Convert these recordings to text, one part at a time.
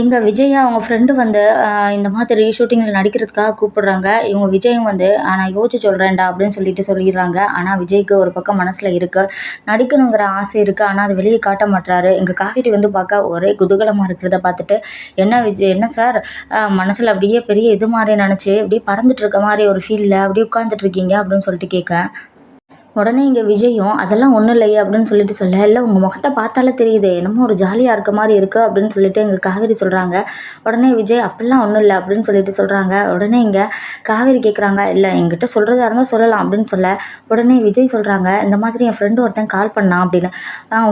எங்கள் விஜய் அவங்க ஃப்ரெண்டு வந்து இந்த மாதிரி ஷூட்டிங்கில் நடிக்கிறதுக்காக கூப்பிடுறாங்க. இவங்க விஜயும் வந்து நான் யோசிச்சு சொல்கிறேன்டா அப்படின்னு சொல்லிட்டு சொல்லிடுறாங்க. ஆனால் விஜய்க்கு ஒரு பக்கம் மனசில் இருக்குது நடிக்கணுங்கிற ஆசை இருக்குது ஆனால் அது வெளியே காட்ட மாட்டுறாரு எங்கள் காவேரி வந்து பார்க்க ஒரே குதூகலமாக இருக்கிறத பார்த்துட்டு என்ன விஜய் என்ன சார்? மனசில் அப்படியே பெரிய இது மாதிரி நினச்சி அப்படியே பறந்துட்டு இருக்க மாதிரி ஒரு ஃபீலில் அப்படியே உட்காந்துட்டு இருக்கீங்க அப்படின்னு சொல்லிட்டு கேட்க. உடனே இங்கே விஜயும் அதெல்லாம் ஒன்றும் இல்லையே அப்படின்னு சொல்லிட்டு சொல்ல இல்லை உங்கள் முகத்தை பார்த்தாலே தெரியுது என்னமோ ஒரு ஜாலியாக இருக்க மாதிரி இருக்குது அப்படின்னு சொல்லிட்டு எங்கள் காவேரி சொல்கிறாங்க உடனே விஜய் அப்படிலாம் ஒன்றும் இல்லை அப்படின்னு சொல்லிட்டு சொல்கிறாங்க உடனே இங்கே காவேரி கேட்குறாங்க இல்லை என்கிட்ட சொல்கிறதா இருந்தால் சொல்லலாம் அப்படின்னு சொல்ல உடனே விஜய் சொல்கிறாங்க இந்த மாதிரி என் ஃப்ரெண்டு ஒருத்தன் கால் பண்ணான் அப்படின்னு.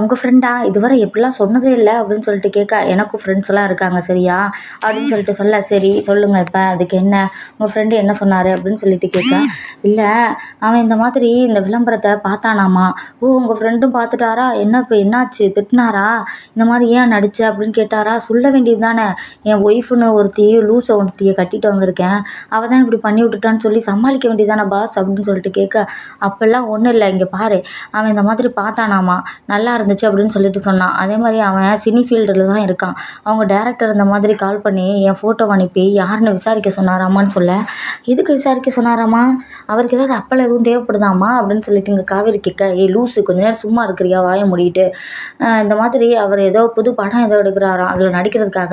உங்கள் ஃப்ரெண்டா இதுவரை எப்படிலாம் சொன்னதே இல்லை அப்படின்னு சொல்லிட்டு கேட்க எனக்கும் ஃப்ரெண்ட்ஸ்லாம் இருக்காங்க சரியா? அப்படின்னு சொல்லிட்டு சொல்ல சரி சொல்லுங்கள் இப்போ அதுக்கு என்ன? உங்கள் ஃப்ரெண்டு என்ன சொன்னார்? அப்படின்னு சொல்லிட்டு கேட்க இல்லை அவன் இந்த மாதிரி இந்த விளம்பரம் விளம்பரத்தை பார்த்தானாமா? ஓ உங்கள் ஃப்ரெண்டும் பார்த்துட்டாரா? என்ன இப்போ என்னாச்சு? திட்டினாரா? இந்த மாதிரி ஏன் நடித்த அப்படின்னு கேட்டாரா. சொல்ல வேண்டியது தானே. என் ஒய்ஃப்னு ஒருத்தி லூஸ் ஒருத்தியை கட்டிட்டு வந்திருக்கேன். அவள் தான் இப்படி பண்ணி விட்டுட்டான்னு சொல்லி சமாளிக்க வேண்டியது தானே பாஸ் அப்படின்னு சொல்லிட்டு கேட்க அப்போல்லாம் ஒன்றும் இல்லை. இங்கே பாரு. அவன் இந்த மாதிரி பார்த்தானாமா? நல்லா இருந்துச்சு. அப்படின்னு சொல்லிட்டு சொன்னான். அதே மாதிரி அவன் சினி ஃபீல்டில் தான் இருக்கான். அவங்க டேரக்டர் இந்த மாதிரி கால் பண்ணி என் ஃபோட்டோ அனுப்பி யாருன்னு விசாரிக்க சொன்னாராமான்னு சொல்ல? எதுக்கு விசாரிக்க சொன்னாராமா? அவருக்கு ஏதாவது அப்பளம் எதுவும் தேவைப்படுதாமா? அப்படின்னு சொல்லி சொல்லிட்டு இங்கே காவேரி கேட்க ஏய் லூஸு கொஞ்ச நேரம் சும்மா இருக்கிறியா? வாய மூடிட்டு. இந்த மாதிரி அவர் ஏதோ புது படம் ஏதோ எடுக்கிறாராம். அதில் நடிக்கிறதுக்காக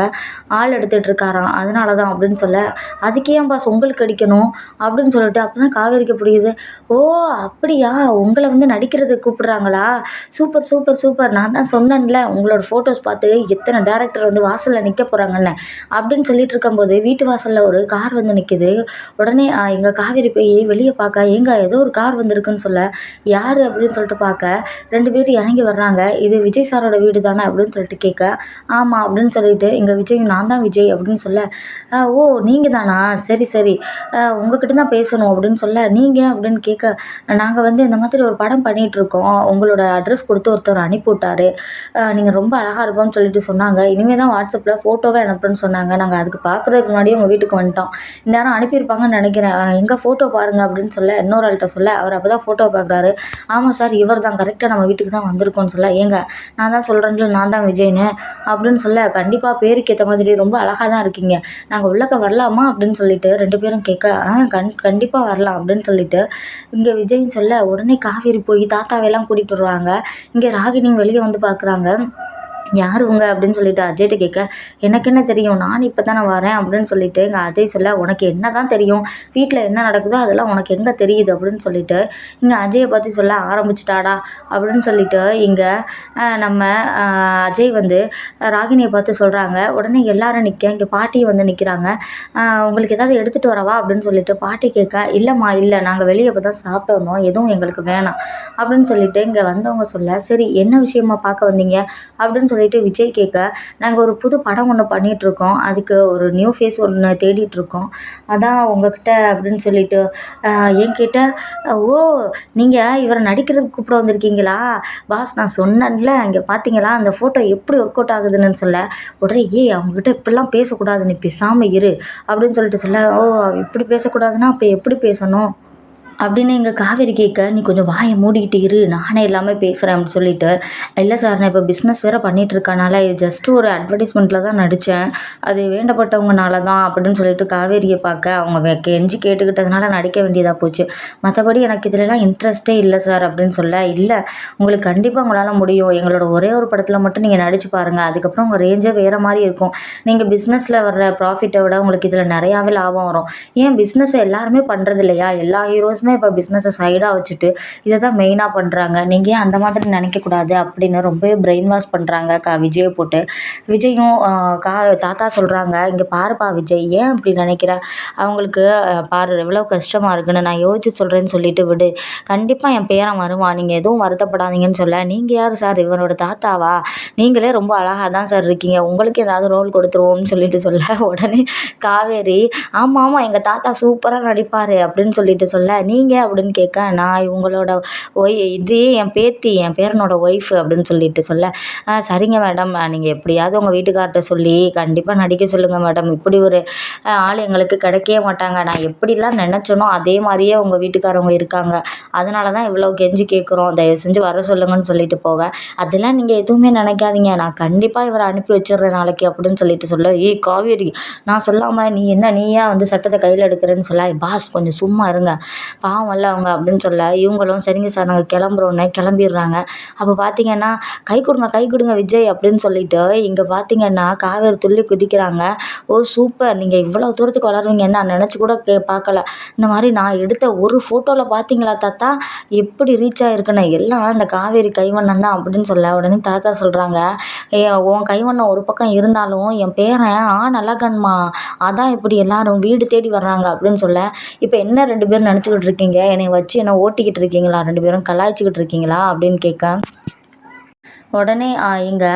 ஆள் எடுத்துகிட்டு இருக்காராம். அதனால தான் அப்படின்னு சொல்ல அதுக்கு ஏன் பாஸ் உங்களுக்கு அடிக்கணும்? அப்படின்னு சொல்லிட்டு அப்போ தான் காவேரிக்கு புரியுது ஓ அப்படியா? உங்களை வந்து நடிக்கிறதுக்கு கூப்பிட்றாங்களா? Super super super. நான் தான் சொன்னேன்ல உங்களோட ஃபோட்டோஸ் பார்த்து எத்தனை டேரக்டர் வந்து வாசலில் நிற்க போகிறாங்கன்னு அப்படின்னு சொல்லிட்டு இருக்கும்போது வீட்டு வாசலில் ஒரு கார் வந்து நிற்கிது உடனே எங்கள் காவேரி போய் வெளியே பார்க்க ஏங்க ஏதோ ஒரு கார் வந்திருக்குன்னு சொல்ல யார் அப்படின்னு சொல்லிட்டு பார்க்க ரெண்டு பேரும் இறங்கி வர்றாங்க. இது விஜய் சாரோட வீடு தானே அப்படின்னு சொல்லிட்டு கேட்க ஆமாம் அப்படின்னு சொல்லிட்டு இங்கே விஜய் நான் தான் விஜய் அப்படின்னு சொல்ல ஓ நீங்கள் தானா? சரி சரி. உங்ககிட்ட தான் பேசணும் அப்படின்னு சொல்ல நீங்கள் அப்படின்னு கேட்க நாங்கள் வந்து இந்த மாதிரி ஒரு படம் பண்ணிகிட்ருக்கோம் உங்களோட அட்ரஸ் கொடுத்து ஒருத்தர் அனுப்பிவிட்டாரு. நீங்கள் ரொம்ப அழகாக இருப்போம்னு சொல்லிட்டு சொன்னாங்க. இனிமேல் தான் வாட்ஸ்அப்பில் ஃபோட்டோவே அனுப்புன்னு சொன்னாங்க. நாங்கள் அதுக்கு பார்க்குறதுக்கு முன்னாடியே உங்கள் வீட்டுக்கு வந்துட்டோம். இந்நேரம் அனுப்பியிருப்பாங்கன்னு நினைக்கிறேன். எங்கள் ஃபோட்டோ பாருங்கள் அப்படின்னு சொல்ல இன்னொரு ஆள்கிட்ட சொல்ல அவர் அப்போ தான் ஃபோட்டோ பார்க்க சொல்கிறாரு ஆமாம் சார் இவர் தான் கரெக்டாக நம்ம வீட்டுக்கு தான் வந்திருக்கோன்னு சொல்ல ஏங்க நான் தான் சொல்கிறேன்ல நான் தான் விஜய்னு அப்படின்னு சொல்ல கண்டிப்பாக பேருக்கு ஏற்ற மாதிரி ரொம்ப அழகாக தான் இருக்கீங்க. நாங்கள் உள்ளக்க வரலாமா அப்படின்னு சொல்லிட்டு ரெண்டு பேரும் கேட்க ஆ கண் கண்டிப்பாக வரலாம் அப்படின்னு சொல்லிட்டு இங்கே விஜய்னு சொல்ல உடனே காவேரி போய் தாத்தாவையெல்லாம் கூட்டிகிட்டு வருவாங்க. இங்கே ராகினி வெளியே வந்து பார்க்குறாங்க யார் உங்க அப்படின்னு சொல்லிட்டு அஜய்கிட்ட கேட்க எனக்கு என்ன தெரியும்? நான் இப்போ தானே வரேன் அப்படின்னு சொல்லிட்டு எங்கள் அஜய் சொல்ல உனக்கு என்ன தான் தெரியும்? வீட்டில் என்ன நடக்குதோ அதெல்லாம் உனக்கு எங்கே தெரியுது? அப்படின்னு சொல்லிட்டு இங்கே அஜயை பற்றி சொல்ல ஆரம்பிச்சிட்டாடா அப்படின்னு சொல்லிட்டு இங்கே நம்ம அஜய் வந்து ராகினியை பார்த்து சொல்கிறாங்க உடனே எல்லாரும் நிற்க இங்கே பாட்டியும் வந்து நிற்கிறாங்க உங்களுக்கு ஏதாவது எடுத்துகிட்டு வரவா? அப்படின்னு சொல்லிட்டு பாட்டி கேட்க இல்லைம்மா இல்லை. நாங்கள் வெளியே இப்போ தான் சாப்பிட்டு வந்தோம். எதுவும் எங்களுக்கு வேணாம். அப்படின்னு சொல்லிட்டு இங்கே வந்தவங்க சொல்ல சரி என்ன விஷயமா பார்க்க வந்தீங்க? அப்படின்னு சொல்லிட்டு விஜய் கேட்க நாங்கள் ஒரு புது படம் ஒன்று பண்ணிகிட்ருக்கோம் அதுக்கு ஒரு நியூ ஃபேஸ் ஒன்று தேடிகிட்ருக்கோம் அதான் உங்கக்கிட்ட அப்படின்னு சொல்லிட்டு என்கிட்ட ஓ நீங்கள் இவரை நடிக்கிறதுக்கு கூப்பிட வந்திருக்கீங்களா? பாஸ் நான் சொன்னேன்ல இங்கே பார்த்தீங்களா அந்த ஃபோட்டோ எப்படி ஒர்க் அவுட் ஆகுதுன்னு சொல்ல. உடனே ஏய் அவங்ககிட்ட இப்படிலாம் பேசக்கூடாது. நீ பேசாமல் இரு. அப்படின்னு சொல்லிட்டு சொல்ல ஓ இப்படி பேசக்கூடாதுன்னா அப்போ எப்படி பேசணும்? அப்படின்னு எங்கள் காவேரி கேட்க நீ கொஞ்சம் வாயை மூடிக்கிட்டு இரு நானே எல்லாமே பேசுகிறேன் அப்படின்னு சொல்லிட்டு இல்லை சார் நான் இப்போ பிஸ்னஸ் வேறு பண்ணிகிட்ருக்கனால இது ஜஸ்ட்டு ஒரு அட்வர்டைஸ்மெண்ட்டில் தான் நடித்தேன் அது வேண்டப்பட்டவங்கனால தான் அப்படின்னு சொல்லிட்டு காவேரியை பார்க்க அவங்க கெஞ்சி கேட்டுக்கிட்டதுனால நடிக்க வேண்டியதாக போச்சு. மற்றபடி எனக்கு இதிலலாம் இன்ட்ரெஸ்ட்டே இல்லை சார் அப்படின்னு சொல்ல இல்லை உங்களுக்கு கண்டிப்பாக உங்களால் முடியும். எங்களோட ஒரே ஒரு படத்தில் மட்டும் நீங்கள் நடித்து பாருங்கள் அதுக்கப்புறம் உங்கள் ரேஞ்சே வேறு மாதிரி இருக்கும். நீங்கள் பிஸ்னஸில் வர்ற ப்ராஃபிட்டை விட உங்களுக்கு இதில் நிறையாவே லாபம் வரும். ஏன் பிஸ்னஸை எல்லாருமே பண்ணுறது இல்லையா? எல்லா ஹீரோஸ் எல்லாருமே இப்போ பிஸ்னஸை சைடாக வச்சுட்டு இதை தான் மெயினாக பண்ணுறாங்க நீங்கள் ஏன் அந்த மாதிரி நினைக்கக்கூடாது அப்படின்னு ரொம்பவே பிரெயின் வாஷ் பண்ணுறாங்க கா விஜயை போட்டு. விஜயும் கா தாத்தா சொல்கிறாங்க இங்கே பாருப்பா விஜய் ஏன் இப்படி நினைக்கிற? அவங்களுக்கு பாரு எவ்வளோ கஷ்டமாக இருக்குன்னு நான் யோசிச்சு சொல்கிறேன்னு சொல்லிட்டு விடு. கண்டிப்பாக என் பேரன் வருவான். நீங்கள் எதுவும் வருத்தப்படாதீங்கன்னு சொல்ல. நீங்கள் யார் சார்? இவனோட தாத்தாவா? நீங்களே ரொம்ப அழகாக தான் சார் இருக்கீங்க. உங்களுக்கு ஏதாவது ரோல் கொடுத்துருவோம்னு சொல்லிட்டு சொல்ல. உடனே காவேரி ஆமாம் ஆமாம் எங்கள் தாத்தா சூப்பராக நடிப்பார் அப்படின்னு சொல்லிட்டு சொல்ல. நீ நீங்கள் அப்படின்னு கேட்க நான் இவங்களோட ஒய் இது என் பேத்தி என் பேரனோட ஒய்ஃபு அப்படின்னு சொல்லிட்டு சொல்ல சரிங்க மேடம் நீங்கள் எப்படியாவது உங்கள் வீட்டுக்கார்ட்ட சொல்லி கண்டிப்பாக நடிக்க சொல்லுங்கள் மேடம் இப்படி ஒரு ஆள் எங்களுக்கு கிடைக்கவே மாட்டாங்க. நான் எப்படிலாம் நினச்சனோ அதே மாதிரியே உங்கள் வீட்டுக்காரவங்க இருக்காங்க. அதனால தான் இவ்வளோ கெஞ்சி கேட்குறோம் தயவு செஞ்சு வர சொல்லுங்கன்னு சொல்லிட்டு போக. அதெல்லாம் நீங்கள் எதுவுமே நினைக்காதீங்க. நான் கண்டிப்பாக இவரை அனுப்பி வச்சிடுறேன் நாளைக்கு அப்படின்னு சொல்லிட்டு சொல்ல ஏய் காவேரி நான் சொல்லாமல் நீ என்ன நீயா வந்து சட்டத்தை கையில் எடுக்கிறேன்னு சொல்ல பாஸ் கொஞ்சம் சும்மா இருங்க. பாவம் இல்லை அவங்க அப்படின்னு சொல்ல இவங்களும் சரிங்க சார் நாங்கள் கிளம்புறோன்னே கிளம்பிடுறாங்க. அப்போ பார்த்தீங்கன்னா கை கொடுங்க கை கொடுங்க விஜய் அப்படின்னு சொல்லிட்டு இங்கே பார்த்தீங்கன்னா காவேரி துள்ளி குதிக்கிறாங்க. ஓ சூப்பர் நீங்கள் இவ்வளோ தூரத்துக்கு வளருவீங்கன்னு நான் நினச்சி கூட கே பார்க்கல இந்த மாதிரி நான் எடுத்த ஒரு ஃபோட்டோவில் பார்த்தீங்களா தாத்தா? எப்படி ரீச் ஆகிருக்குன்னு எல்லாம் அந்த காவேரி கைவண்ணம் தான் அப்படின்னு சொல்ல உடனே தாத்தா சொல்கிறாங்க ஏ உன் கைவண்ணம் ஒரு பக்கம் இருந்தாலும் என் பேரன் ஆ நல்லா கண்மா அதான் இப்படி எல்லாரும் வீடு தேடி வர்றாங்க அப்படின்னு சொல்ல இப்போ என்ன ரெண்டு பேரும் நினச்சிக்கிட்டு இருக்கீங்க என்னை வச்சு என்ன ஓட்டிக்கிட்டு இருக்கீங்களா? ரெண்டு பேரும் கலாய்ச்சிக்கிட்டு இருக்கீங்களா? அப்படின்னு கேட்க. உடனே இங்கே.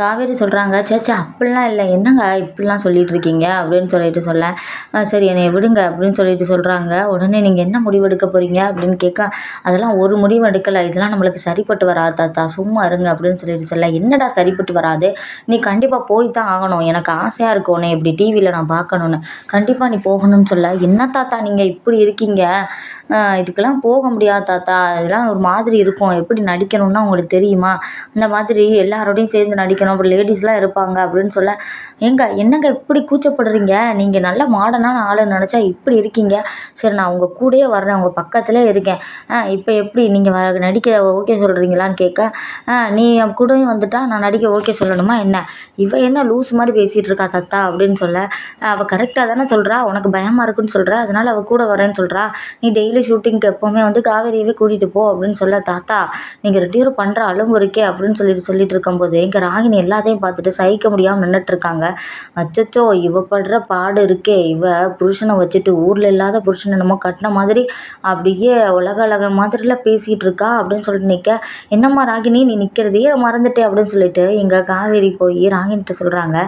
காவேரி சொல்கிறாங்க சேச்சா அப்படிலாம் இல்லை. என்னங்க இப்படிலாம் சொல்லிட்டு இருக்கீங்க அப்படின்னு சொல்லிட்டு சொல்ல சரி என்னை விடுங்க அப்படின்னு சொல்லிட்டு சொல்கிறாங்க உடனே நீங்கள் என்ன முடிவு எடுக்க போகிறீங்க அப்படின்னு கேட்க அதெல்லாம் ஒரு முடிவு எடுக்கலை. இதெல்லாம் நம்மளுக்கு சரிப்பட்டு வராது தாத்தா. சும்மா இருங்க அப்படின்னு சொல்லிட்டு சொல்ல என்னடா சரிப்பட்டு வராது? நீ கண்டிப்பாக போய் தான் ஆகணும். எனக்கு ஆசையாக இருக்கும் உன்னை இப்படி டிவியில் நான் பார்க்கணுன்னு கண்டிப்பாக நீ போகணும்னு சொல்ல. என்ன தாத்தா நீங்கள் இப்படி இருக்கீங்க? இதுக்கெல்லாம் போக முடியாது தாத்தா. இதெல்லாம் ஒரு மாதிரி இருக்கும். எப்படி நடிக்கணும்னா உங்களுக்கு தெரியுமா? இந்த மாதிரி எல்லாரோடையும் சேர்ந்து நடிக்கணும். அப்புறம் லேடிஸ்லாம் இருப்பாங்க அப்படின்னு சொல்ல ஏங்க என்னங்க இப்படி கூச்சப்படுறீங்க? நீங்கள் நல்ல மாடர்னான ஆளுன்னு நினச்சா இப்படி இருக்கீங்க? சரி நான் உங்கள் கூடயே வர்றேன். உங்கள் பக்கத்திலே இருக்கேன். ஆ இப்போ எப்படி? நீங்கள் வ நடிக்க ஓகே சொல்கிறீங்களான்னு கேட்க ஆ நீ என் கூடயும் வந்துட்டா நான் நடிக்க ஓகே சொல்லணுமா? என்ன? இவ என்ன லூஸ் மாதிரி பேசிகிட்டு இருக்கா தத்தா? அப்படின்னு சொல்ல அவள் கரெக்டாக தானே சொல்கிறா உனக்கு பயமாக இருக்குன்னு சொல்கிற அதனால அவள் கூட வரேன்னு சொல்கிறா நீ டெய்லி ஷூட்டிங்க்கு எப்போவுமே வந்து காவேரியவே கூட்டிகிட்டு போ. அப்படின்னு சொல்ல தாத்தா நீங்கள் ரெண்டு பேரும் பண்ணுற அலும்பு இருக்கே அப்படின்னு சொல்லிட்டு சொல்லிட்டு இருக்கும்போது எங்கள் ராகினி எல்லாத்தையும் பார்த்துட்டு சகிக்க முடியாமல் நின்றுட்டு இருக்காங்க அச்சச்சோ இவ படுற பாடு இருக்கே. இவ புருஷனை வச்சுட்டு ஊரில் இல்லாத புருஷனை நம்ம கட்டின மாதிரி அப்படியே உலக அழக மாதிரிலாம் பேசிகிட்டு இருக்கா அப்படின்னு சொல்லிட்டு நிற்க என்னம்மா ராகினி நீ நிற்கிறதையே மறந்துட்டே அப்படின்னு சொல்லிட்டு எங்கள் காவேரி போய் ராகினிட்ட சொல்கிறாங்க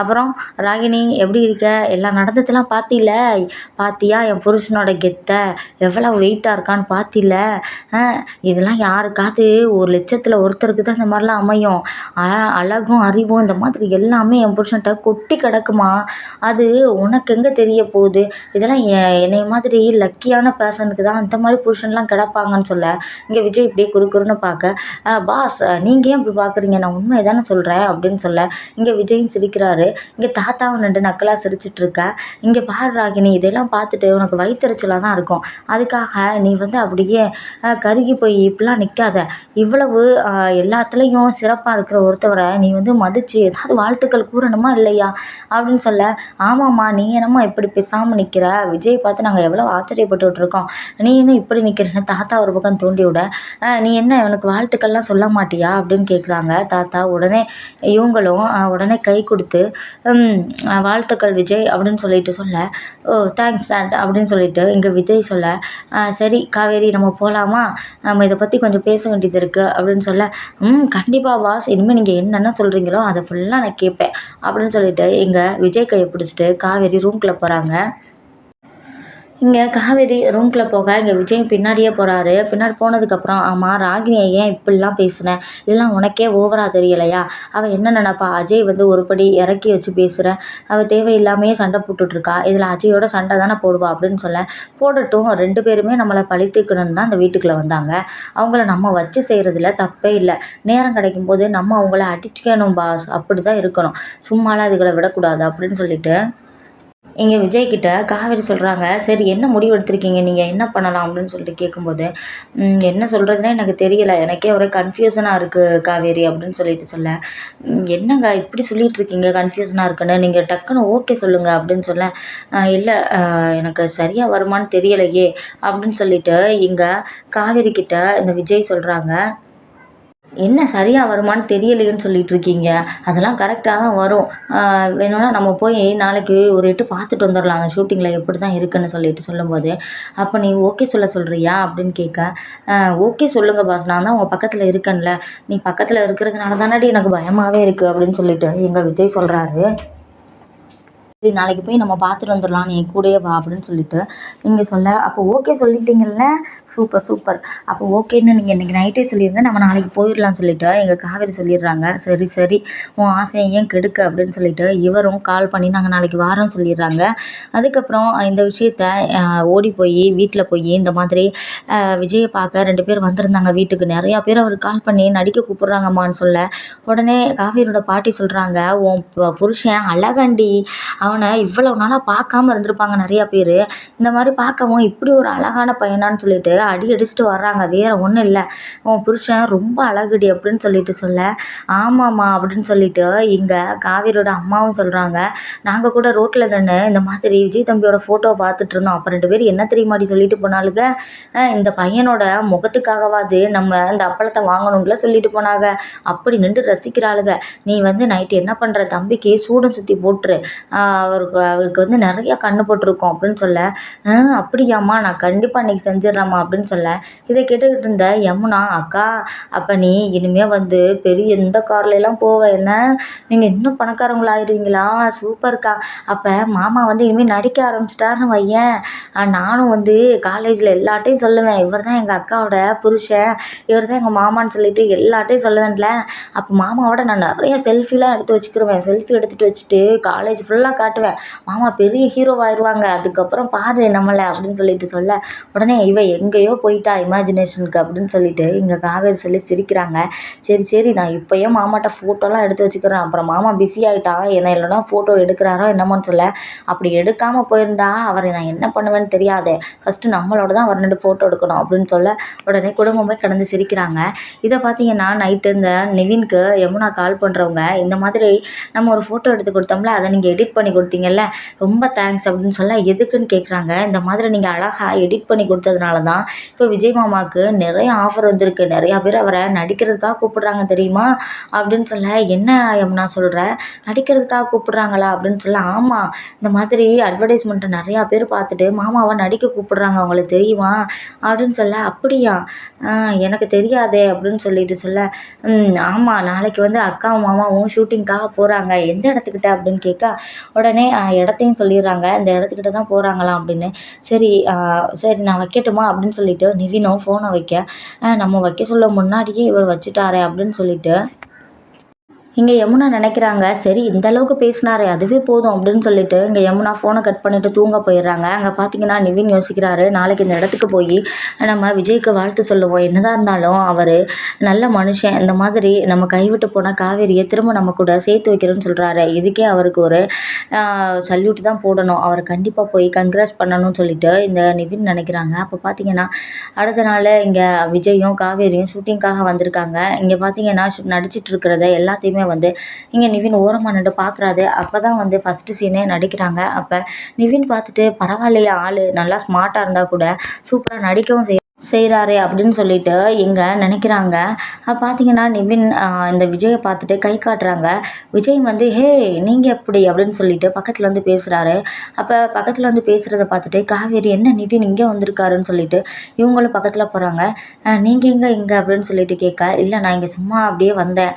அப்புறம் ராகினி எப்படி இருக்க? எல்லாம் நடந்ததெல்லாம் பார்த்தில? பார்த்தியா என் புருஷனோட கெத்தை? எவ்வளோ வெயிட்டாக இருக்கான்னு பார்த்தில? இதெல்லாம் யாருக்காவது ஒரு லட்சத்தில் ஒருத்தருக்கு தான் இந்த மாதிரிலாம் அமையும். ஆனால் அழகும் அறிவும் இந்த மாதிரி எல்லாமே என் புருஷன்கிட்ட கொட்டி கிடக்குமா? அது உனக்கு எங்கே தெரிய போகுது? இதெல்லாம் எ- என்னைய மாதிரி லக்கியான பர்சனுக்கு தான் அந்த மாதிரி புருஷன்லாம் கிடப்பாங்கன்னு சொல்ல. இங்கே விஜய் இப்படியே குறுக்குறுன்னு பார்க்க. பாஸ் நீங்கள் ஏன் இப்படி பார்க்குறீங்க? நான் உண்மையை தானே சொல்கிறேன் அப்படின்னு சொல்ல. இங்கே விஜயும் சிரிக்கிறாரு. இங்கே தாத்தாவும் நண்டு நக்கலாக சிரிச்சிட்டு இங்கே பாரு ராகினி இதெல்லாம் பார்த்துட்டு உனக்கு வயிற்றுச்சலாக தான் இருக்கும். அதுக்காக நீ வந்து அப்படியே கருகி போய் இப்படிலாம் நிற்காத இவ்வளவு எல்லாத்துலேயும் சிறப்பாக இருக்கிற ஒருத்தவரை நீ வந்து மதித்து ஏதாவது வாழ்த்துக்கள் கூறணுமா இல்லையா? அப்படின்னு சொல்ல ஆமாம்மா நீ என்னம்மா இப்படி பேசாமல் நிற்கிற விஜய் பார்த்து நாங்கள் எவ்வளோ ஆச்சரியப்பட்டுட்டு இருக்கோம். நீ என்ன இப்படி நிற்கிறன்னு தாத்தா ஒரு பக்கம் தூண்டி விட நீ என்ன இவனுக்கு வாழ்த்துக்கள்லாம் சொல்ல மாட்டியா? அப்படின்னு கேட்குறாங்க தாத்தா உடனே இவங்களும் உடனே கை கொடுத்து வாழ்த்துக்கள் விஜய் அப்படின்னு சொல்லிட்டு சொல்ல ஓ தேங்க்ஸ் அப்படின்னு சொல்லிட்டு இங்கே விஜய் சொல்ல சரி காவேரி நம்ம போகலாமா நம்ம இதை பற்றி கொஞ்சம் பேச வேண்டியது இருக்குது அப்படின்னு சொல்ல ம் கண்டிப்பாக பாஸ் இனிமேல் நீங்கள் என்ன என்ன சொல்கிறீங்களோ அதை ஃபுல்லாக நான் கேட்பேன் அப்படின்னு சொல்லிட்டு இங்கே விஜய் கையை பிடிச்சிட்டு காவேரி ரூம்குள்ளே போகிறாங்க இங்கே காவேரி ரூம்குள்ளே போக இங்கே விஜய் பின்னாடியே போகிறாரு பின்னாடி போனதுக்கப்புறம் ஆமாம் ராகினியை ஏன் இப்படிலாம் பேசுனேன் இதெல்லாம் உனக்கே ஓவராக தெரியலையா? அவள் என்ன நினப்பா? அஜய் வந்து ஒரு படி இறக்கி வச்சு பேசுகிறேன் அவள் தேவையில்லாமையே சண்டை போட்டுட்ருக்கா. இதில் அஜயோட சண்டை தானே போடுவா? அப்படின்னு சொல்ல போடட்டும். ரெண்டு பேருமே நம்மளை பழித்துக்கணும்னு தான் அந்த வீட்டுக்குள்ளே வந்தாங்க. அவங்கள நம்ம வச்சு செய்கிறதுல தப்பே இல்லை. நேரம் கிடைக்கும் போது நம்ம அவங்கள அடிச்சுக்கணும் பாஸ். அப்படி தான் இருக்கணும். சும்மாலாம் இதுகளை விடக்கூடாது அப்படின்னு சொல்லிட்டு இங்கே விஜய்கிட்ட காவேரி சொல்கிறாங்க சரி என்ன முடிவு எடுத்திருக்கீங்க? நீங்கள் என்ன பண்ணலாம்? அப்படின்னு சொல்லிட்டு கேட்கும்போது என்ன சொல்கிறதுனே எனக்கு தெரியலை. எனக்கே ஒரே கன்ஃபியூஷனாக இருக்குது காவேரி அப்படின்னு சொல்லிட்டு சொல்ல என்னங்க இப்படி சொல்லிட்டு இருக்கீங்க? கன்ஃபியூஷனாக இருக்குன்னு. நீங்கள் டக்குன்னு ஓகே சொல்லுங்கள் அப்படின்னு சொல்ல இல்லை எனக்கு சரியாக வருமான்னு தெரியலையே அப்படின்னு சொல்லிட்டு இங்கே காவேரி கிட்ட இந்த விஜய் சொல்கிறாங்க என்ன சரியாக வருமான்னு தெரியலையேன்னு சொல்லிட்டு இருக்கீங்க அதெல்லாம் கரெக்டாக தான் வரும். வேணும்னா நம்ம போய் நாளைக்கு ஒரு எட்டு பார்த்துட்டு வந்துடலாம் அந்த ஷூட்டிங்கில் எப்படி தான் இருக்குன்னு சொல்லிட்டு சொல்லும்போது. அப்போ நீ ஓகே சொல்ல சொல்கிறியா அப்படின்னு கேட்க ஓகே சொல்லுங்கள் பாஸ் நான் தான் உங்கள் பக்கத்தில் இருக்கேன்ல. நீ பக்கத்தில் இருக்கிறதுனால தானடி எனக்கு பயமாகவே இருக்குது அப்படின்னு சொல்லிட்டு எங்கள் விஜய் சொல்கிறாரு சரி நாளைக்கு போய் நம்ம பார்த்துட்டு வந்துடலாம் நீ கூடயே வா அப்படின்னு சொல்லிட்டு நீங்கள் சொல்ல அப்போ ஓகே சொல்லிட்டீங்கல்ல? சூப்பர் சூப்பர் அப்போ ஓகேன்னு நீங்கள் இன்றைக்கி நைட்டே சொல்லிடுங்க நம்ம நாளைக்கு போயிடலாம்னு சொல்லிவிட்டு எங்கள் காவேரி சொல்லிடுறாங்க. சரி சரி. உன் ஆசையை ஏன் கெடுக்க அப்படின்னு சொல்லிட்டு இவரும் கால் பண்ணி நாங்கள் நாளைக்கு வாரோம்னு சொல்லிடுறாங்க. அதுக்கப்புறம் இந்த விஷயத்த ஓடி போய் வீட்டில் போய் இந்த மாதிரி விஜயை பார்க்க ரெண்டு பேர் வந்திருந்தாங்க வீட்டுக்கு. நிறையா பேர் அவர் கால் பண்ணி நடிக்க கூப்பிட்றாங்கம்மான்னு சொல்ல உடனே காவேரியோட பாட்டி சொல்கிறாங்க உன் புருஷன் அழகண்டி அவன் இவ்வளவு நாளாக பார்க்காம இருந்திருப்பாங்க நிறையா பேர். இந்த மாதிரி பார்க்கவும் இப்படி ஒரு அழகான பையனான்னு சொல்லிட்டு அடி அடிச்சுட்டு வர்றாங்க. வேறு ஒன்றும் இல்லை. உன் புருஷன் ரொம்ப அழகுடி அப்படின்னு சொல்லிட்டு சொல்ல ஆமாம்மா அப்படின்னு சொல்லிட்டு இங்கே காவேரியோட அம்மாவும் சொல்கிறாங்க நாங்கள் கூட ரோட்டில் நின்று இந்த மாதிரி விஜய் தம்பியோட ஃபோட்டோவை பார்த்துட்டு இருந்தோம். அப்போ ரெண்டு பேர் என்ன தெரியுமாடி சொல்லிட்டு போனாலுங்க இந்த பையனோட முகத்துக்காகவாது நம்ம இந்த அப்பளத்தை வாங்கணும்ல சொல்லிட்டு போனாங்க அப்படி நின்று ரசிக்கிறாளுங்க நீ வந்து நைட்டு என்ன பண்ணுற தம்பிக்கு சூடம் சுற்றி போட்டுரு. அவருக்கு அவருக்கு வந்து நிறையா கண்ணு போட்டிருக்கோம் அப்படின்னு சொல்ல அப்படியாம்மா நான் கண்டிப்பாக இன்றைக்கி செஞ்சிடுறேம்மா அப்படின்னு சொல்ல இதை கேட்டுக்கிட்டு இருந்த யமுனா அக்கா அப்போ நீ இனிமேல் வந்து பெரிய எந்த கார்லலாம் போவ என்ன? நீங்கள் இன்னும் பணக்காரங்களாயிருவீங்களா சூப்பர்க்கா அப்போ மாமா வந்து இனிமேல் நடிக்க ஆரம்பிச்சிட்டாருன்னு வையேன். நானும் வந்து காலேஜில் எல்லாட்டையும் சொல்லுவேன் இவர் தான் எங்கள் அக்காவோட புருஷன் இவர் தான் எங்கள் மாமான்னு சொல்லிட்டு எல்லாட்டையும் சொல்லுவேன்ல. அப்போ மாமாவோட நான் நிறைய செல்ஃபிலாம் எடுத்து வச்சுக்கிருவேன். செல்ஃபி எடுத்துகிட்டு வச்சுட்டு காலேஜ் ஃபுல்லாக காட்டுவேன் மாமா பெரிய ஹீரோவாயிருவாங்க அதுக்கப்புறம் பாரு நம்மளை அப்படின்னு சொல்லிட்டு சொல்ல உடனே இவ எங்கேயோ போயிட்டா இமேஜினேஷனுக்கு அப்படின்னு சொல்லிட்டு இங்கே காவேரி சொல்லி சிரிக்கிறாங்க. சரி சரி நான் இப்போயே மாமாட்ட ஃபோட்டோலாம் எடுத்து வச்சுக்கிறேன். அப்புறம் மாமா பிஸி ஆகிட்டா என்ன இல்லைனா ஃபோட்டோ எடுக்கிறாரோ என்னமோன்னு சொல்ல அப்படி எடுக்காமல் போயிருந்தா அவரை நான் என்ன பண்ணுவேன்னு தெரியாது. ஃபஸ்ட்டு நம்மளோட தான் அவர் ரெண்டு ஃபோட்டோ எடுக்கணும் அப்படின்னு சொல்ல உடனே குடும்பமே கடந்து சிரிக்கிறாங்க. இதை பார்த்தீங்கன்னா நைட்டு இந்த நிவின்க்கு யமுனா கால் பண்ணுறவங்க இந்த மாதிரி நம்ம ஒரு ஃபோட்டோ எடுத்து கொடுத்தோம்ல அதை நீங்கள் எடிட் பண்ணி கொடுத்தீங்கல்ல? ரொம்ப தேங்க்ஸ் அப்படின்னு சொல்ல எதுக்குன்னு கேட்குறாங்க இந்த மாதிரி நீங்கள் அழகாக எடிட் பண்ணி கொடுத்ததுனால தான் இப்போ விஜய் மாமாவுக்கு நிறைய ஆஃபர் வந்திருக்கு. நிறையா பேர் அவரை நடிக்கிறதுக்காக கூப்பிட்றாங்க தெரியுமா? அப்படின்னு சொல்ல என்ன யமுனா சொல்கிற நடிக்கிறதுக்காக கூப்பிட்றாங்களா? அப்படின்னு சொல்ல ஆமாம் இந்த மாதிரி அட்வர்டைஸ்மெண்ட்டை நிறையா பேர் பார்த்துட்டு மாமாவை நடிக்க கூப்பிட்றாங்க அவங்களுக்கு தெரியுமா? அப்படின்னு சொல்ல அப்படியா? எனக்கு தெரியாதே அப்படின்னு சொல்லிட்டு சொல்ல ஆமாம் நாளைக்கு வந்து அக்காவும் மாமாவும் ஷூட்டிங்க்காக போகிறாங்க எந்த இடத்துக்கிட்ட? அப்படின்னு கேட்க உடனே இடத்தையும் சொல்லிடுறாங்க. இந்த இடத்துக்கிட்ட தான் போகிறாங்களாம் அப்படின்னு. சரி சரி நான் வைக்கட்டுமா? அப்படின்னு சொல்லிட்டு நிவினும் ஃபோனை வைக்க நம்ம வைக்க சொல்ல முன்னாடியே இவர் வச்சுட்டாரே அப்படின்னு சொல்லிட்டு இங்கே யமுனா நினைக்கிறாங்க சரி இந்த அளவுக்கு பேசினாரே அதுவே போதும் அப்படின்னு சொல்லிட்டு இங்கே யமுனா ஃபோனை கட் பண்ணிவிட்டு தூங்க போயிடுறாங்க. அங்கே பார்த்தீங்கன்னா நிவின் யோசிக்கிறாரு நாளைக்கு இந்த இடத்துக்கு போய் நம்ம விஜய்க்கு வாழ்த்து சொல்லுவோம். என்னதான் இருந்தாலும் அவர் நல்ல மனுஷன். இந்த மாதிரி நம்ம கைவிட்டு போனால் காவேரியை திரும்ப நம்ம கூட சேர்த்து வைக்கிறோன்னு சொல்கிறாரு இதுக்கே அவருக்கு ஒரு சல்யூட் தான் போடணும். அவரை கண்டிப்பாக போய் கங்க்ராஸ் பண்ணணும்னு சொல்லிட்டு இந்த நிவின் நினைக்கிறாங்க. அப்போ பார்த்தீங்கன்னா அடுத்த நாள் இங்கே விஜயும் காவேரியும் ஷூட்டிங்காக வந்திருக்காங்க. இங்கே பார்த்தீங்கன்னா நடிச்சிட்டு இருக்கிறத எல்லாத்தையுமே வந்து இங்கே நிவின் ஓரமாக நின்று பார்க்குறாரு அப்போ தான் வந்து ஃபஸ்ட்டு சீனே நடிக்கிறாங்க. அப்போ நிவின் பார்த்துட்டு பரவாயில்லையே ஆள். நல்லா ஸ்மார்ட்டாக இருந்தால் கூட சூப்பராக நடிக்கவும் செய் செய்கிறாரே அப்படின்னு சொல்லிட்டு இங்கே நினைக்கிறாங்க. பார்த்தீங்கன்னா நிவின் இந்த விஜயை பார்த்துட்டு கை காட்டுறாங்க. விஜய் வந்து ஹே நீங்கள் எப்படி? அப்படின்னு சொல்லிட்டு பக்கத்தில் வந்து பேசுகிறாரு அப்போ பக்கத்தில் வந்து பேசுகிறத பார்த்துட்டு காவேரி என்ன நிவின் இங்கே வந்திருக்காருன்னு சொல்லிட்டு இவங்களும் பக்கத்தில் போகிறாங்க நீங்கள் எங்கே இங்கே? அப்படின்னு சொல்லிட்டு கேட்க இல்லை நான் இங்கே சும்மா அப்படியே வந்தேன்.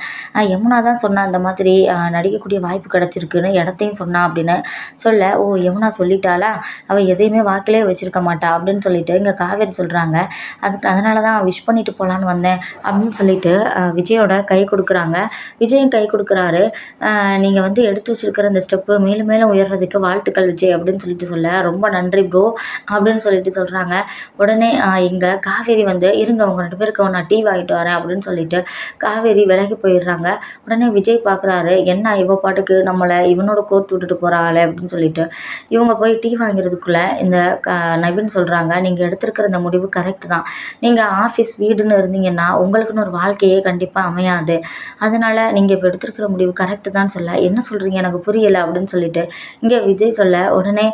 யமுனா தான் சொன்னா அந்த மாதிரி நடிக்கக்கூடிய வாய்ப்பு கிடச்சிருக்குன்னு இடத்தையும் சொன்னா அப்படின்னு சொல்ல ஓ யமுனா சொல்லிட்டாளா? அவள் எதையுமே வாக்கிலே வச்சுருக்க மாட்டா அப்படின்னு சொல்லிட்டு இங்கே காவேரி சொல்கிறாங்க அதுக்கு அதனால தான் விஷ் பண்ணிவிட்டு போகலான்னு வந்தேன் அப்படின்னு சொல்லிட்டு விஜயோட கை கொடுக்குறாங்க. விஜயும் கை கொடுக்குறாரு. நீங்கள் வந்து எடுத்து வச்சுருக்கிற இந்த ஸ்டெப்பு மேலும் மேலும் உயர்றதுக்கு வாழ்த்துக்கள் விஜய் அப்படின்னு சொல்லிட்டு சொல்ல ரொம்ப நன்றி ப்ரோ அப்படின்னு சொல்லிட்டு சொல்கிறாங்க உடனே இங்கே காவேரி வந்து இருங்க அவங்க ரெண்டு பேருக்கு நான் டீ வாங்கிட்டு வரேன் அப்படின்னு சொல்லிட்டு காவேரி விலகி போயிடுறாங்க. உடனே விஜய் பார்க்குறாரு என்ன இவ பாட்டுக்கு நம்மளை இவனோட கோர்த்து விட்டுட்டு போகிறாளே அப்படின்னு சொல்லிட்டு. இவங்க போய் டீ வாங்கிறதுக்குள்ளே இந்த க நவீன் சொல்கிறாங்க நீங்கள் எடுத்திருக்கிற இந்த முடிவு கரெக்ட் தான் நீங்கள் ஆஃபீஸ் வீடுன்னு இருந்தீங்கன்னா உங்களுக்குன்னு ஒரு வாழ்க்கையே கண்டிப்பாக அமையாது. அதனால் நீங்கள் இப்போ எடுத்துருக்கிற முடிவு கரெக்டு தான் சொல்ல. என்ன சொல்கிறீங்க எனக்கு புரியலை அப்படின்னு சொல்லிட்டு இங்கே விஜய் சொல்ல உடனே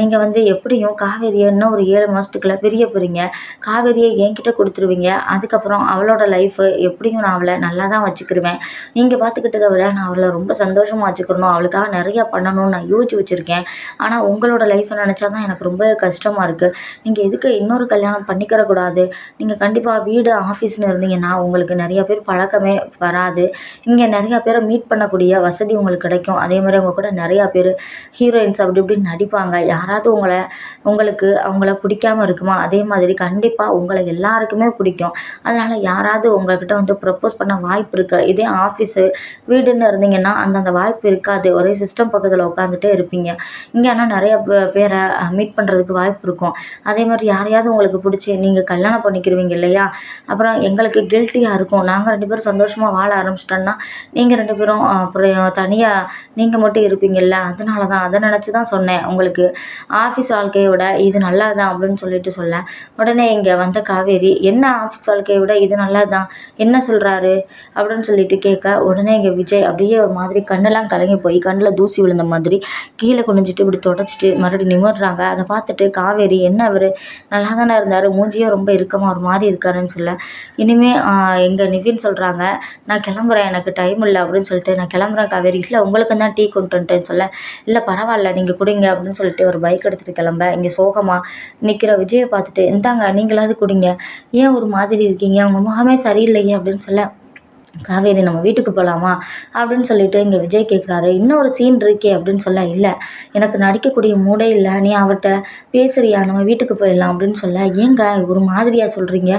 நீங்கள் வந்து எப்படியும் காவேரியை இன்னும் ஒரு ஏழு மாதத்துக்குள்ள பிரிய போகிறீங்க காவேரியை என்கிட்ட கொடுத்துருவீங்க. அதுக்கப்புறம் அவளோட லைஃபு எப்படியும் நான் அவளை நல்லா தான் வச்சுக்கிருவேன். நீங்கள் பார்த்துக்கிட்டதை விட நான் அவளை ரொம்ப சந்தோஷமாக வச்சுக்கிறணும் அவளுக்காக நிறையா பண்ணணும்னு நான் யோசிச்சு வச்சுருக்கேன். ஆனால் உங்களோட லைஃப்பை நினச்சா தான் எனக்கு ரொம்ப கஷ்டமாக இருக்குது நீங்கள் எதுக்கு இன்னொரு கல்யாணம் பண்ணிக்கிற இருக்கக்கூடாது. நீங்கள் கண்டிப்பாக வீடு ஆஃபீஸ்னு இருந்தீங்கன்னா உங்களுக்கு நிறைய பேர் பழக்கமே வராது. இங்கே நிறையா பேரை மீட் பண்ணக்கூடிய வசதி உங்களுக்கு கிடைக்கும். அதே மாதிரி அவங்க கூட நிறையா பேர் ஹீரோயின்ஸ் அப்படி இப்படின்னு நடிப்பாங்க. யாராவது உங்களை உங்களுக்கு அவங்கள பிடிக்காம இருக்குமா? அதே மாதிரி கண்டிப்பாக உங்களை எல்லாருக்குமே பிடிக்கும். அதனால் யாராவது உங்கள்கிட்ட வந்து ப்ரப்போஸ் பண்ண வாய்ப்பு இருக்குது இதே ஆஃபீஸு வீடுன்னு இருந்தீங்கன்னா அந்தந்த வாய்ப்பு இருக்காது. ஒரே சிஸ்டம் பக்கத்தில் உட்காந்துட்டே இருப்பீங்க. இங்கே ஆனால் நிறைய பேரை மீட் பண்ணுறதுக்கு வாய்ப்பு இருக்கும். அதே மாதிரி யாரையாவது உங்களுக்கு பிடிச்சி நீங்கள் நீங்கள் கல்யாணம் பண்ணிக்கிருவீங்க இல்லையா? அப்புறம் எங்களுக்கு கில்ட்டியாக இருக்கும். நாங்கள் ரெண்டு பேரும் சந்தோஷமாக வாழ ஆரம்பிச்சிட்டோன்னா நீங்கள் ரெண்டு பேரும் அப்புறம் தனியாக நீங்கள் மட்டும் இருப்பீங்கள்ல அதனால தான் அதை நினச்சி தான் சொன்னேன். உங்களுக்கு ஆஃபீஸ் வாழ்க்கையை விட இது நல்லது தான் அப்படின்னு சொல்லிட்டு சொல்ல. உடனே இங்கே வந்த காவேரி என்ன ஆஃபீஸ் வாழ்க்கையை விட இது நல்லது தான் என்ன சொல்கிறாரு அப்படின்னு சொல்லிட்டு கேட்க உடனே இங்கே விஜய் அப்படியே ஒரு மாதிரி கண்ணெல்லாம் கலங்கி போய் கண்ணில் தூசி விழுந்த மாதிரி கீழே குனிஞ்சிட்டு இப்படி தொடச்சிட்டு மறுபடியும் நிமிடுறாங்க அதை பார்த்துட்டு காவேரி என்ன அவர் நல்லா தானே இருந்தார் மூஞ்சியும் ரொம்ப இறுக்கமாக ஒரு மாதிரி இருக்காருன்னு சொல்ல. இனிமேல் எங்கள் நிவின் சொல்கிறாங்க நான் கிளம்புறேன் எனக்கு டைம் இல்லை அப்படின்னு சொல்லிட்டு நான் கிளம்புறேன் காவேரி இல்லை உங்களுக்கு தான் டீ கொண்டு வந்துட்டேன்னு சொல்ல. இல்லை பரவாயில்ல நீங்கள் குடிங்க அப்படின்னு சொல்லிட்டு ஒரு பைக் எடுத்துகிட்டு கிளம்ப. இங்கே சோகமாக நிற்கிற விஜயை பார்த்துட்டு இந்தாங்க நீங்களாவது குடிங்க. ஏன் ஒரு மாதிரி இருக்கீங்க? உங்கள் முகமே சரியில்லையே அப்படின்னு சொல்ல. காவேரி நம்ம வீட்டுக்கு போகலாமா அப்படின்னு சொல்லிட்டு இங்கே விஜய் கேட்குறாரு இன்னொரு சீன் இருக்கே அப்படின்னு சொல்ல இல்லை எனக்கு நடிக்கக்கூடிய மூடே இல்லை. நீ அவர்கிட்ட பேசுறியா? நம்ம வீட்டுக்கு போயிடலாம். அப்படின்னு சொல்ல ஏங்க ஒரு மாதிரியாக சொல்கிறீங்க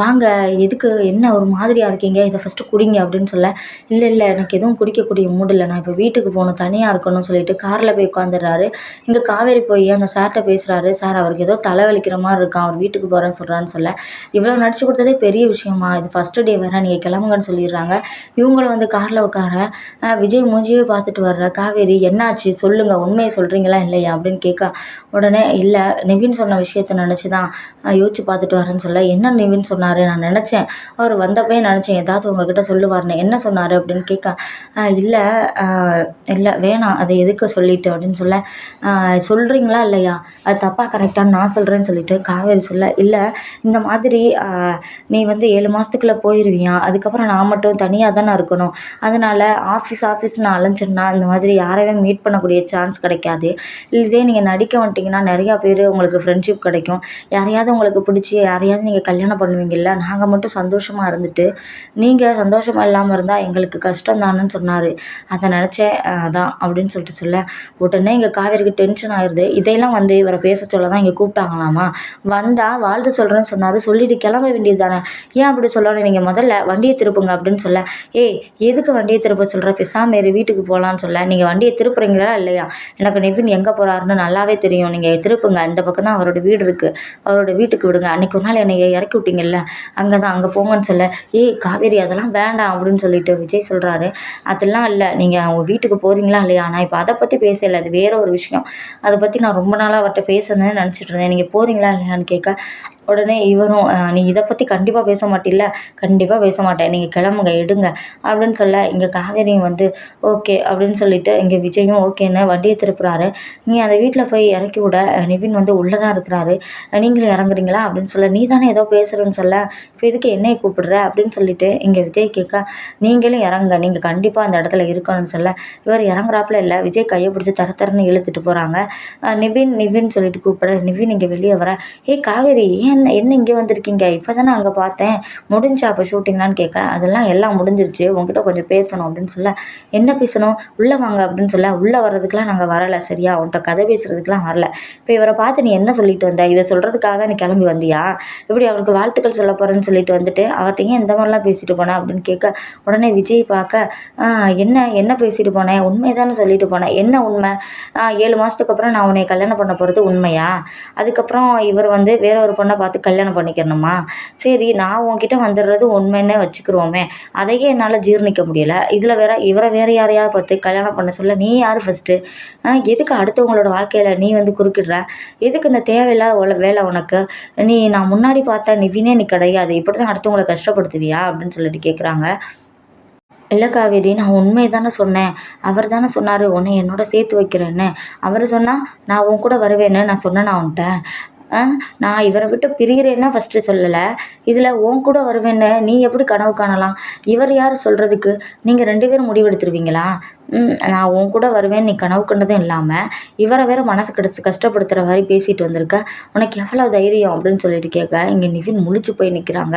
வாங்க எதுக்கு என்ன ஒரு மாதிரியாக இருக்கீங்க? இதை ஃபஸ்ட்டு குடிங்க. அப்படின்னு சொல்ல இல்லை இல்லை எனக்கு எதுவும் குடிக்கக்கூடிய மூடு இல்லை. நான் இப்போ வீட்டுக்கு போகணும் தனியாக இருக்கணும்னு சொல்லிட்டு காரில் போய் உட்காந்துடுறாரு இங்கே காவேரி போய் அந்த சார்கிட்ட பேசுகிறாரு சார் அவருக்கு ஏதோ தலைவலிக்கிற மாதிரி இருக்கான் அவர் வீட்டுக்கு போகிறேன்னு சொல்கிறான்னு சொல்ல இவ்வளோ நடிச்சு கொடுத்ததே பெரிய விஷயமா? இது ஃபஸ்ட்டு டே வேறு. நீங்கள் கிளம்புங்கன்னு சொல்லிடுறாரு. சொல்கிறாங்க இவங்களும் வந்து காரில் உட்கார விஜய் மூஞ்சியே பார்த்துட்டு வர்ற. காவேரி என்னாச்சு? சொல்லுங்கள் உண்மையை சொல்கிறீங்களா இல்லையா? அப்படின்னு கேட்க உடனே இல்லை நிவின் சொன்ன விஷயத்த நினச்சி தான் யோசிச்சு பார்த்துட்டு வரேன்னு சொல்ல. என்ன நிவின் சொன்னார்? நான் நினச்சேன். அவர் வந்தப்பே நினச்சேன். ஏதாவது உங்ககிட்ட சொல்லுவார்னு என்ன சொன்னார்? அப்படின்னு கேட்க இல்லை இல்லை வேணாம். அதை எதுக்கு சொல்லிட்டு? அப்படின்னு சொல்ல சொல்கிறீங்களா இல்லையா? அது தப்பாக கரெக்டாக நான் சொல்கிறேன்னு சொல்லிட்டு காவேரி சொல்ல இல்லை இந்த மாதிரி நீ வந்து ஏழு மாதத்துக்குள்ளே போயிடுவியா அதுக்கப்புறம் நான் மட்டும் மட்டும் தனியாக தானே இருக்கணும். அதனால் ஆஃபீஸ் ஆஃபீஸ்னு அலைஞ்சேன்னா இந்த மாதிரி யாரையுமே மீட் பண்ணக்கூடிய சான்ஸ் கிடைக்காது. இதே நீங்கள் நடிக்க வந்துட்டிங்கன்னா நிறையா பேர் உங்களுக்கு ஃப்ரெண்ட்ஷிப் கிடைக்கும். யாரையாவது உங்களுக்கு பிடிச்சி யாரையாவது நீங்கள் கல்யாணம் பண்ணுவீங்கல்ல நாங்கள் மட்டும் சந்தோஷமாக இருந்துட்டு நீங்கள் சந்தோஷமாக இல்லாமல் இருந்தால் எங்களுக்கு கஷ்டம் தானேன்னு சொன்னார். அதை நினச்சேன் அதான் அப்படின்னு சொல்லிட்டு சொல்ல உடனே இங்கே காவேரிக்கு டென்ஷன் ஆயிடுது இதையெல்லாம் வந்து இவரை பேச சொல்ல தான் இங்கே கூப்பிட்டாங்களாமா? வந்தால் வாழ்த்து சொல்கிறேன்னு சொன்னார். சொல்லிட்டு கிளம்ப வேண்டியது தானே. ஏன் அப்படி சொல்லணும்? நீங்கள் முதல்ல வண்டியை திருப்புங்க அப்படின்னு அப்படின்னு சொல்ல. ஏய் எதுக்கு வண்டியை திருப்ப சொல்கிற பேசாமல் ஏறி வீட்டுக்கு போகலான்னு சொல்ல. நீங்கள் வண்டியை திருப்புறீங்களா இல்லையா? எனக்கு நிவின் எங்கே போகிறாருன்னு நல்லாவே தெரியும். நீங்கள் திருப்புங்க. இந்த பக்கம் தான் அவரோட வீடு இருக்குது அவரோட வீட்டுக்கு விடுங்க. அன்றைக்கி ஒரு நாள் என்னை இறக்கி விட்டீங்கல்ல? அங்கே தான் அங்கே போங்கன்னு சொல்ல. ஏய் காவேரி அதெல்லாம் வேண்டாம் அப்படின்னு சொல்லிட்டு விஜய் சொல்கிறாரு அதெல்லாம் இல்லை. நீங்கள் அவங்க வீட்டுக்கு போகிறீங்களா இல்லையா? நான் இப்போ அதை பற்றி பேசலை. அது வேற ஒரு விஷயம். அதை பற்றி நான் ரொம்ப நாளாக அவர்கிட்ட பேசணும்னு நினச்சிட்டு இருந்தேன். நீங்கள் போகிறீங்களா இல்லையான்னு கேட்க உடனே இவரும் நீ இதை பற்றி கண்டிப்பாக பேச மாட்டில்ல? கண்டிப்பாக பேச மாட்டேன். நீங்கள் கிளம்புங்க எடுங்க. அப்படின்னு சொல்ல இங்கே காவேரியும் வந்து ஓகே அப்படின்னு சொல்லிட்டு இங்கே விஜயும் ஓகேன்னு வண்டியை திருப்புறாரு? நீ அந்த வீட்டில் போய் இறக்கி விட. நிவின் வந்து உள்ளே தான் இருக்கிறாரு. நீங்களும் இறங்குறீங்களா? அப்படின்னு சொல்ல நீ தானே ஏதோ பேசுகிறேன்னு சொல்ல. இப்போ இதுக்கு என்னையை கூப்பிடுற? அப்படின்னு சொல்லிட்டு இங்கே விஜய் கேட்க நீங்களும் இறங்க. நீங்கள் கண்டிப்பாக அந்த இடத்துல இருக்கணும்னு சொல்ல. இவர் இறங்குறாப்புல இல்லை. விஜய் கையை பிடிச்சி தர தரன்னு இழுத்துட்டு போகிறாங்க நிவின் நிவின் சொல்லிட்டு கூப்பிட நிவின் இங்கே வெளியே வர. ஏ காவேரி ஏன் என்ன என்ன இங்கே வந்திருக்கீங்க? இப்போ தானே அங்கே பார்த்தேன். முடிஞ்சா அப்போ ஷூட்டிங்லான்னு கேட்க அதெல்லாம் எல்லாம் முடிஞ்சிருச்சு. உங்ககிட்ட கொஞ்சம் பேசணும் அப்படின்னு சொல்ல. என்ன பேசணும்? உள்ளே வாங்க அப்படின்னு சொல்ல. உள்ளே வர்றதுக்கெலாம் நாங்கள் வரலை சரியா? உன்கிட்ட கதை பேசுகிறதுக்கெலாம் வரல. இப்போ இவரை பார்த்து நீ என்ன சொல்லிட்டு வந்த? இதை சொல்கிறதுக்காக தான் நீ கிளம்பி வந்தியா? இப்படி அவருக்கு வாழ்த்துக்கள் சொல்ல போகிறேன்னு சொல்லிட்டு வந்துட்டு அவர்த்தையும் இந்த மாதிரிலாம் பேசிட்டு போனேன் அப்படின்னு கேட்க உடனே விஜய் பார்க்க என்ன என்ன பேசிட்டு போனேன் உண்மை தானே சொல்லிட்டு போனேன் என்ன உண்மை? ஏழு மாதத்துக்கு அப்புறம் நான் உன்னை கல்யாணம் பண்ண போகிறது உண்மையா? அதுக்கப்புறம் இவர் வந்து வேற ஒரு பொண்ணை பார்த்து பார்த்து கல்யாணம் பண்ணிக்கிறணுமா சரி நான் உன்கிட்ட வந்துடுறது உண்மைன்னே வச்சுக்கிருவோமே. அதையே என்னால் ஜீர்ணிக்க முடியலை. இதில் வேற இவரை வேறு யாரையாவது பார்த்து கல்யாணம் பண்ண சொல்ல நீ யார் ஃபஸ்ட்டு எதுக்கு அடுத்தவங்களோட வாழ்க்கையில் நீ வந்து குறுக்கிடுற? எதுக்கு இந்த தேவையில்லாத வேலை உனக்கு? நீ நான் முன்னாடி பார்த்த நிவினே நீ கிடையாது. இப்படி தான் அடுத்தவங்களை கஷ்டப்படுத்துவியா? அப்படின்னு சொல்லிட்டு கேட்குறாங்க இல்லை காவேரி நான் உண்மை தானே சொன்னேன். அவர் தானே சொன்னார் உன்னை என்னோட சேர்த்து வைக்கிறேன்னு. அவர் சொன்னால் நான் உன் கூட வருவேன்னு நான் சொன்னேன் நான் நான் இவரை விட்டு பிரிகிறேன்னா ஃபஸ்ட்டு சொல்லலை. இதில் உன் கூட வருவேன்னு நீ எப்படி கனவு காணலாம்? இவர் யார் சொல்கிறதுக்கு நீங்கள் ரெண்டு பேரும் முடிவெடுத்துருவீங்களா? நான் உன் கூட வருவேன்னு நீ கனவு கண்டதும் இல்லாமல் இவரை வேற மனசு கடிச்சு கஷ்டப்படுத்துகிற மாதிரி பேசிட்டு வந்திருக்க. உனக்கு எவ்வளோ தைரியம் அப்படின்னு சொல்லிட்டு கேட்க இங்கே நிவின் முழிச்சு போய் நிற்கிறாங்க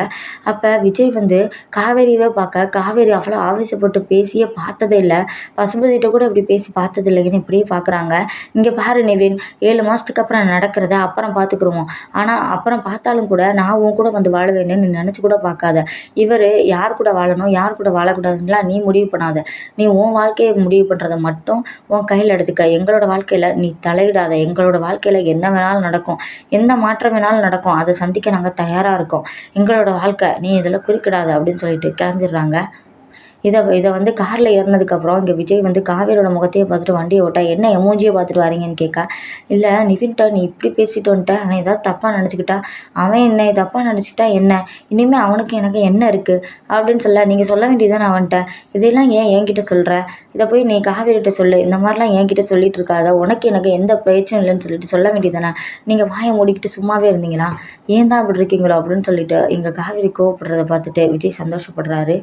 அப்போ விஜய் வந்து காவேரியவே பார்க்க காவேரி அவ்வளோ ஆவேசப்பட்டு பேசியே பார்த்ததே இல்லை. பசுபதிகிட்ட கூட இப்படி பேசி பார்த்தது இல்லைன்னு இப்படியே பார்க்குறாங்க இங்கே பாரு நிவின் ஏழு மாதத்துக்கு அப்புறம் நடக்கிறத அப்புறம் பார்த்துக்குருவோம் ஆனால் அப்புறம் பார்த்தாலும் கூட நான் உன் கூட வந்து வாழுவேன்னு நீ நினச்சி கூட பார்க்காத. இவர் யார் கூட வாழணும் யார் கூட வாழக்கூடாதுங்களா? நீ முடிவு பண்ணாத. நீ உன் வாழ்க்கையை முடிவு பண்ணுறத மட்டும் உன் கையில் எடுத்துக்க. எங்களோட வாழ்க்கையில் நீ தலையிடாத. எங்களோட வாழ்க்கையில் என்ன வேணாலும் நடக்கும். எந்த மாற்றம் வேணாலும் நடக்கும். அதை சந்திக்க நாங்கள் தயாராக இருக்கோம். எங்களோட வாழ்க்கை நீ இதில் குறுக்கிடாத அப்படின்னு சொல்லிட்டு கிளம்பிடுறாங்க. இதை இதை வந்து காரில் ஏறினதுக்கப்புறம் இங்கே விஜய் வந்து காவேரியோட முகத்தையே பார்த்துட்டு வண்டியை ஓட்டா என்ன எமோஜியை பார்த்துட்டு வரீங்கன்னு கேட்கா இல்லை நிவின்ட்ட நீ இப்படி பேசிட்டு வந்துட்ட அவன் ஏதாவது தப்பாக நினச்சிக்கிட்டா? அவன் என்ன தப்பாக நினச்சிட்டா என்ன? இனிமேல் அவனுக்கு எனக்கு என்ன இருக்குது அப்படின்னு சொல்ல நீங்கள் சொல்ல வேண்டியதானே அவன்கிட்ட? இதெல்லாம் ஏன் என்கிட்ட சொல்கிற இதை போய் நீ காவேரிகிட்ட சொல்லு. இந்த மாதிரிலாம் என்கிட்ட சொல்லிட்டு இருக்காத. உனக்கு எனக்கு எந்த பிரச்சனையும் இல்லைன்னு சொல்லிட்டு சொல்ல வேண்டியதானே நீங்கள் வாயை மூடிக்கிட்டு சும்மாவே இருந்தீங்களா? ஏன் தான் அப்படி இருக்கீங்களோ? அப்படின்னு சொல்லிட்டு இங்கே காவேரி கோவப்படுறத பார்த்துட்டு விஜய் சந்தோஷப்படுறாரு.